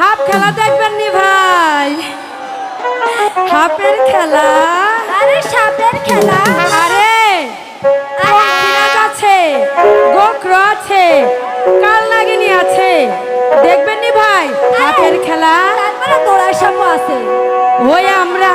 Half খেলা দেখবেন নি ভাই? হাফের খেলা? আরে সাপের খেলা? আরে সিরাজ আছে? গোখর আছে? কালনাগিনী আছে? দেখবেন নি ভাই হাফের খেলা? তারপরে তোরা সাপ আছে। ওই আমরা